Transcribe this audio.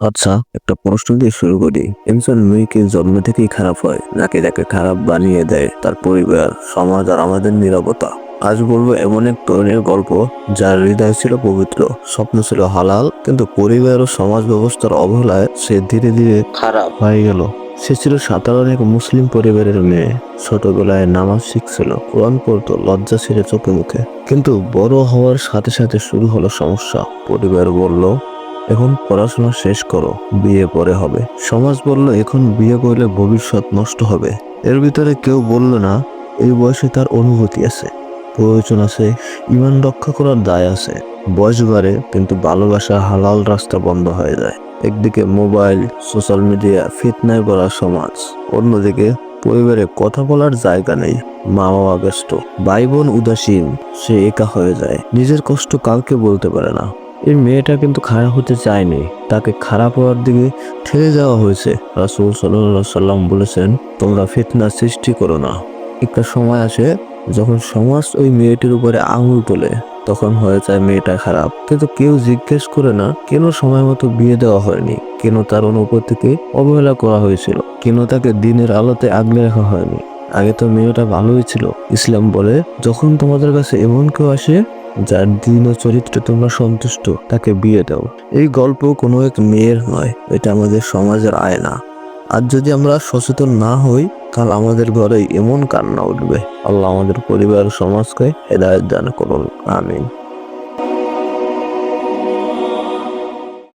আচ্ছা একটা প্রশ্ন দিয়ে শুরু করি। একজন মেয়েকে জন্ম থেকেই খারাপ হয় নাকি তাকে খারাপ বানিয়ে দেয় তার পরিবার সমাজ আর আমাদের নিরাপত্তা আজ বলব এমন এক তরুণের গল্প যার হৃদয় ছিল পবিত্র স্বপ্ন ছিল হালাল কিন্তু পরিবার ও সমাজ ব্যবস্থার অবহেলায় সে ধীরে ধীরে খারাপ। হয়ে গেল। সে ছিল সাধারণ এক মুসলিম পরিবারের মেয়ে। ছোটবেলায় নামাজ শিখছিল কোরআন পড়তো লজ্জা ছিল চোখে মুখে। কিন্তু বড় হওয়ার সাথে সাথে শুরু হলো সমস্যা। পরিবার বলল এখন পড়াশোনা শেষ করো, বিয়ে পরে হবে। সমাজ বলল, এখন বিয়ে করলে ভবিষ্যৎ নষ্ট হবে। এর ভিতরে কেউ বলল না, এই বয়সে তার অনুভূতি আছে। প্রয়োজন আছে, ইমান রক্ষা করার দায় আছে। বয়স বাড়ে, কিন্তু ভালোবাসা হালাল রাস্তা বন্ধ হয়ে যায়। একদিকে মোবাইল, সোশ্যাল মিডিয়া, ফিতনায় ভরা সমাজ। অন্যদিকে পরিবারে কথা বলার জায়গা নেই মা বাবা ব্যস্ত। ভাই বোন উদাসীন, সে একা হয়ে যায়। নিজের কষ্ট কাউকে বলতে পারে না। এই মেয়েটা কিন্তু খারাপ হতে চায়নি। তাকে খারাপ হওয়ার দিকে ঠেলে যাওয়া হয়েছে। রাসুল সাল্লাহ সাল্লাম বলেছেন, তোমরা ফিতনা সৃষ্টি করো না। একটা সময় আসে, যখন সমাজ ওই মেয়েটির উপরে আঙুল তোলে, তখন হয়ে যায় মেয়েটা খারাপ। কিন্তু কেউ জিজ্ঞেস করে না, কেন সময় মতো বিয়ে দেওয়া হয়নি? কেন তার অনুভূতিকে অবহেলা করা হয়েছিল? কেন তাকে দিনের আলোতে আগলে রাখা হয়নি? আগে তো মেয়েটা ভালোই ছিল। ইসলাম বলে, যখন তোমাদের কাছে এমন কেউ আসে যার দিন ও চরিত্রে তোমরা সন্তুষ্ট, তাকে বিয়ে দাও। এই গল্প কোনো এক মেয়ের নয়, এটা আমাদের সমাজের আয়না। আর যদি আমরা সচেতন না হই, তাহলে আমাদের ঘরে এমন কান্না উঠবে। আল্লাহ আমাদের পরিবার সমাজকে হেদায়ত দান করুন, আমিন।